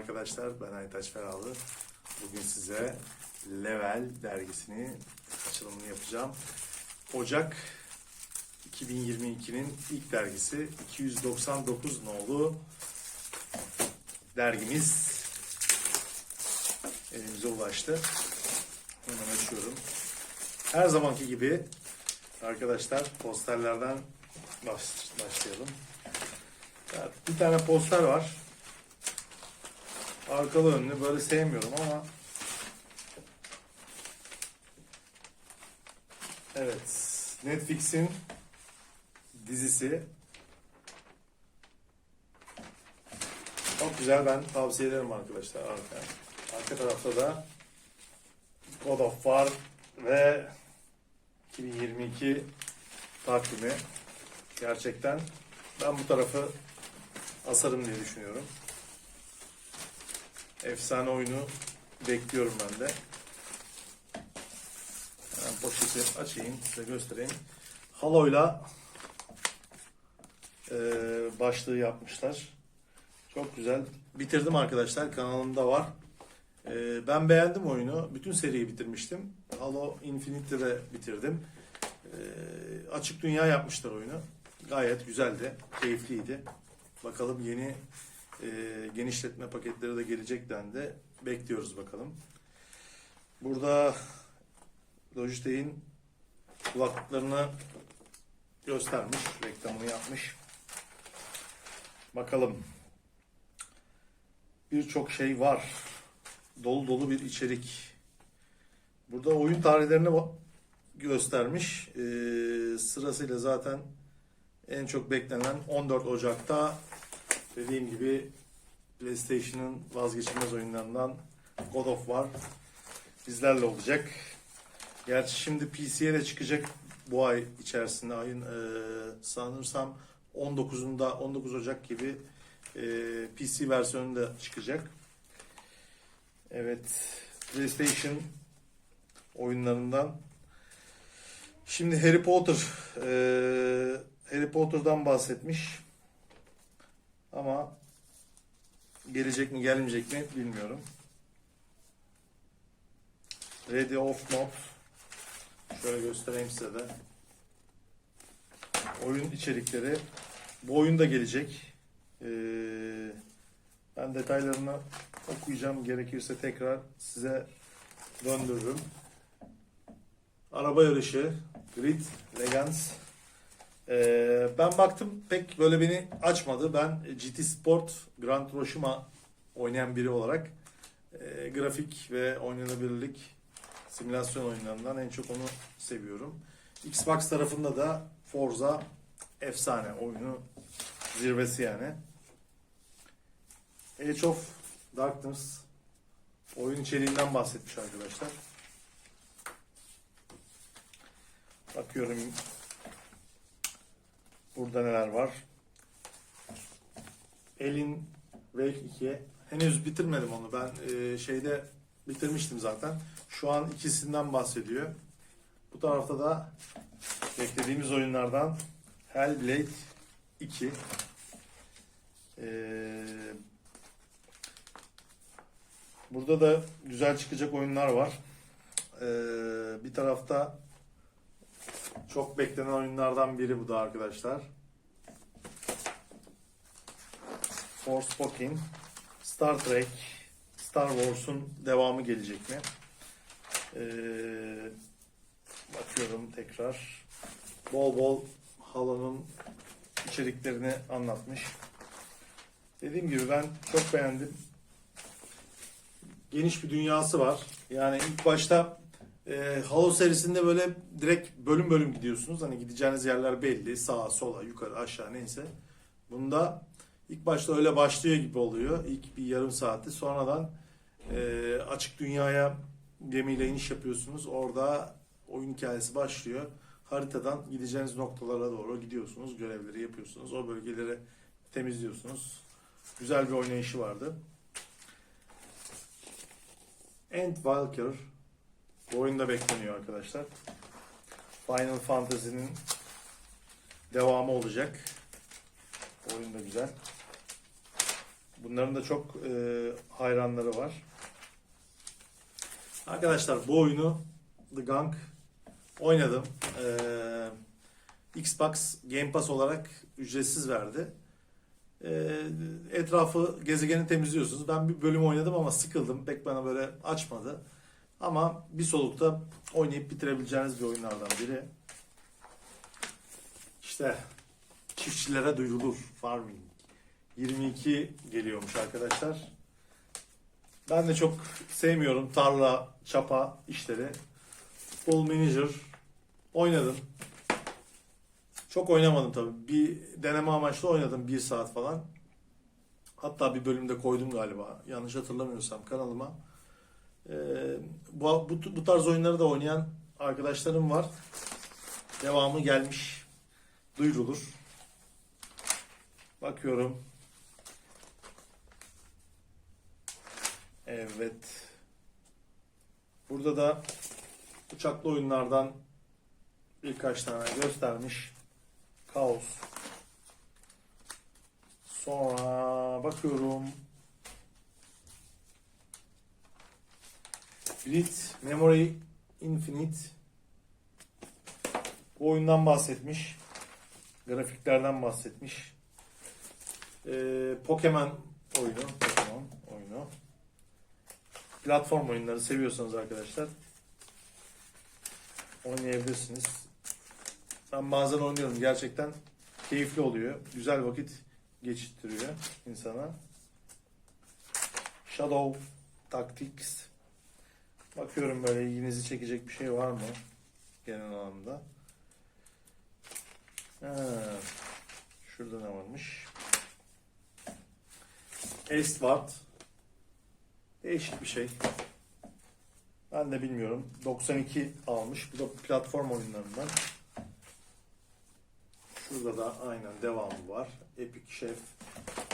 arkadaşlar, ben Aytaç Ferahlı. Bugün size Level dergisini açılımını yapacağım. Ocak 2022'nin ilk dergisi 299 nolu dergimiz elimize ulaştı. Hemen açıyorum. Her zamanki gibi arkadaşlar posterlerden baş- başlayalım. Bir tane poster var. Arkalı önlü böyle sevmiyorum ama Evet. Netflix'in dizisi çok güzel ben tavsiye ederim arkadaşlar arka. Arka tarafta da God of War ve 2022 takvimi gerçekten ben bu tarafı asarım diye düşünüyorum. Efsane oyunu bekliyorum ben de. Hemen poşeti açayım size göstereyim. Halo'yla e, başlığı yapmışlar. Çok güzel. Bitirdim arkadaşlar. Kanalımda var. E, ben beğendim oyunu. Bütün seriyi bitirmiştim. Halo Infinite'de de bitirdim. E, açık dünya yapmışlar oyunu. Gayet güzeldi. Keyifliydi. Bakalım yeni e, genişletme paketleri de gelecek dendi. Bekliyoruz bakalım. Burada Logitech'in kulaklıklarını göstermiş, reklamını yapmış. Bakalım. Birçok şey var. Dolu dolu bir içerik. Burada oyun tarihlerini göstermiş. Ee, sırasıyla zaten en çok beklenen 14 Ocak'ta dediğim gibi PlayStation'ın vazgeçilmez oyunlarından God of War bizlerle olacak. Gerçi şimdi PC'ye de çıkacak bu ay içerisinde ayın e, sanırsam 19'unda 19 Ocak gibi e, PC versiyonu da çıkacak. Evet PlayStation oyunlarından şimdi Harry Potter e, Harry Potter'dan bahsetmiş ama gelecek mi gelmeyecek mi bilmiyorum. Ready of Not Şöyle göstereyim size de. Oyun içerikleri. Bu oyun da gelecek. Ee, ben detaylarını okuyacağım. Gerekirse tekrar size döndürürüm. Araba yarışı. Grid Legends. Ee, ben baktım pek böyle beni açmadı. Ben GT Sport Gran Turismo oynayan biri olarak e, grafik ve oynanabilirlik simülasyon oyunlarından en çok onu seviyorum. Xbox tarafında da Forza efsane oyunu zirvesi yani. Age of Darkness oyun içeriğinden bahsetmiş arkadaşlar. Bakıyorum burada neler var. Elin Wake 2 henüz bitirmedim onu. Ben e, şeyde bitirmiştim zaten. Şu an ikisinden bahsediyor. Bu tarafta da beklediğimiz oyunlardan Hellblade 2. Ee, burada da güzel çıkacak oyunlar var. Ee, bir tarafta çok beklenen oyunlardan biri bu da arkadaşlar. Forspoken, Star Trek, Star Wars'un devamı gelecek mi? Ee, bakıyorum tekrar. Bol bol Halo'nun içeriklerini anlatmış. Dediğim gibi ben çok beğendim. Geniş bir dünyası var. Yani ilk başta e, Halo serisinde böyle direkt bölüm bölüm gidiyorsunuz. Hani gideceğiniz yerler belli. Sağa, sola, yukarı, aşağı neyse. Bunda ilk başta öyle başlıyor gibi oluyor. İlk bir yarım saati. Sonradan e, açık dünyaya gemiyle iniş yapıyorsunuz. Orada oyun hikayesi başlıyor. Haritadan gideceğiniz noktalara doğru gidiyorsunuz. Görevleri yapıyorsunuz. O bölgeleri temizliyorsunuz. Güzel bir oynayışı vardı. Endwalker bu oyunda bekleniyor arkadaşlar. Final Fantasy'nin devamı olacak. Oyun da güzel. Bunların da çok e, hayranları var. Arkadaşlar bu oyunu The Gang oynadım. Ee, Xbox Game Pass olarak ücretsiz verdi. Ee, etrafı, gezegeni temizliyorsunuz. Ben bir bölüm oynadım ama sıkıldım. Pek bana böyle açmadı. Ama bir solukta oynayıp bitirebileceğiniz bir oyunlardan biri. İşte çiftçilere duyurulur. Farming. 22 geliyormuş arkadaşlar. Ben de çok sevmiyorum tarla, çapa işleri. Full Manager oynadım. Çok oynamadım tabii. Bir deneme amaçlı oynadım bir saat falan. Hatta bir bölümde koydum galiba. Yanlış hatırlamıyorsam kanalıma. Ee, bu, bu, bu tarz oyunları da oynayan arkadaşlarım var. Devamı gelmiş. Duyurulur. Bakıyorum. Evet. Burada da uçaklı oyunlardan birkaç tane göstermiş. Kaos. Sonra bakıyorum. Blitz Memory Infinite. Bu oyundan bahsetmiş. Grafiklerden bahsetmiş. Ee, Pokemon oyunu. Pokemon oyunu. Platform oyunları seviyorsanız arkadaşlar oynayabilirsiniz. Ben bazen oynuyorum. Gerçekten keyifli oluyor. Güzel vakit geçirtiyor insana. Shadow Tactics. Bakıyorum böyle ilginizi çekecek bir şey var mı? Genel anlamda. Ha, şurada ne varmış? Eastward. Değişik bir şey. Ben de bilmiyorum. 92 almış. Bu da platform oyunlarından. Şurada da aynen devamı var. Epic Chef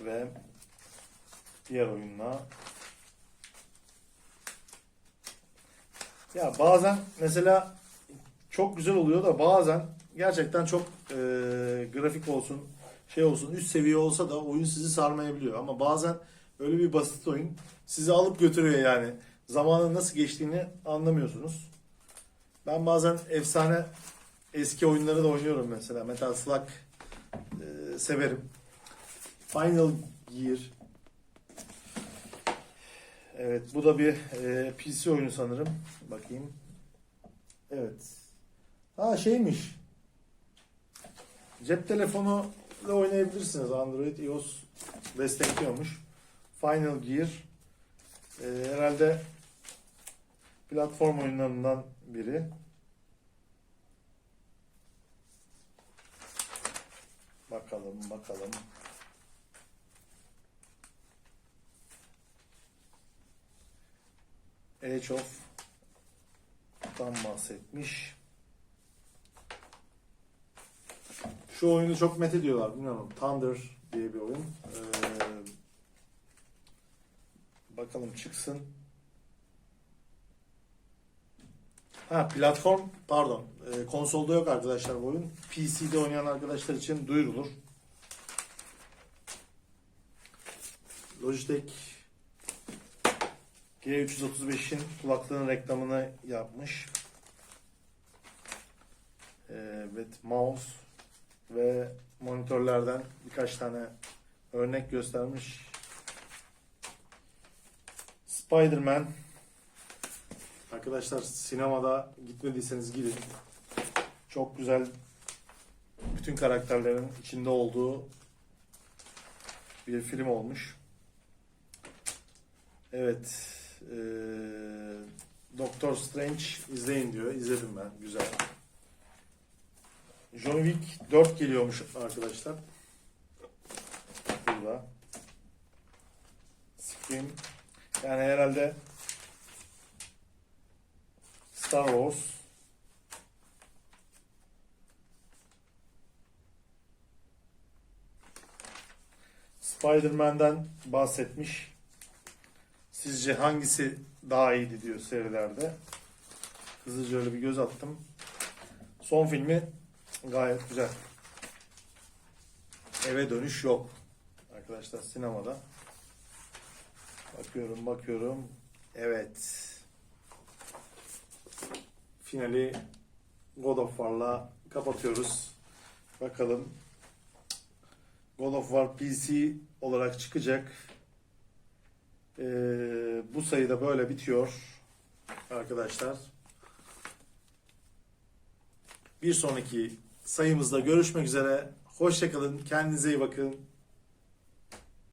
ve diğer oyunla. Ya bazen mesela çok güzel oluyor da bazen gerçekten çok e, grafik olsun, şey olsun, üst seviye olsa da oyun sizi sarmayabiliyor. Ama bazen öyle bir basit oyun sizi alıp götürüyor yani. Zamanın nasıl geçtiğini anlamıyorsunuz. Ben bazen efsane eski oyunları da oynuyorum mesela. Metal Slug e, severim. Final Gear. Evet bu da bir e, PC oyunu sanırım. Bakayım. Evet. Ha şeymiş. Cep telefonu ile oynayabilirsiniz. Android, iOS destekliyormuş. Final Gear. E, herhalde platform oyunlarından biri. Bakalım bakalım. Age of dan bahsetmiş. Şu oyunu çok met ediyorlar. Bilmiyorum. Thunder diye bir oyun. Ee, bakalım çıksın. Ha platform pardon e, konsolda yok arkadaşlar bu oyun. PC'de oynayan arkadaşlar için duyurulur. Logitech G335'in kulaklığın reklamını yapmış. Evet mouse ve monitörlerden birkaç tane örnek göstermiş. Spider-Man Arkadaşlar sinemada gitmediyseniz gidin. Çok güzel bütün karakterlerin içinde olduğu bir film olmuş. Evet. Eee Doctor Strange izleyin diyor. İzledim ben. Güzel. John Wick 4 geliyormuş arkadaşlar. Burada. Scream. Yani herhalde Star Wars. Spider-Man'den bahsetmiş. Sizce hangisi daha iyiydi diyor serilerde. Hızlıca öyle bir göz attım. Son filmi gayet güzel. Eve dönüş yok. Arkadaşlar sinemada. Bakıyorum bakıyorum. Evet. Finali God of War'la kapatıyoruz. Bakalım. God of War PC olarak çıkacak. Ee, bu sayıda böyle bitiyor. Arkadaşlar. Bir sonraki sayımızda görüşmek üzere. Hoşçakalın. Kendinize iyi bakın.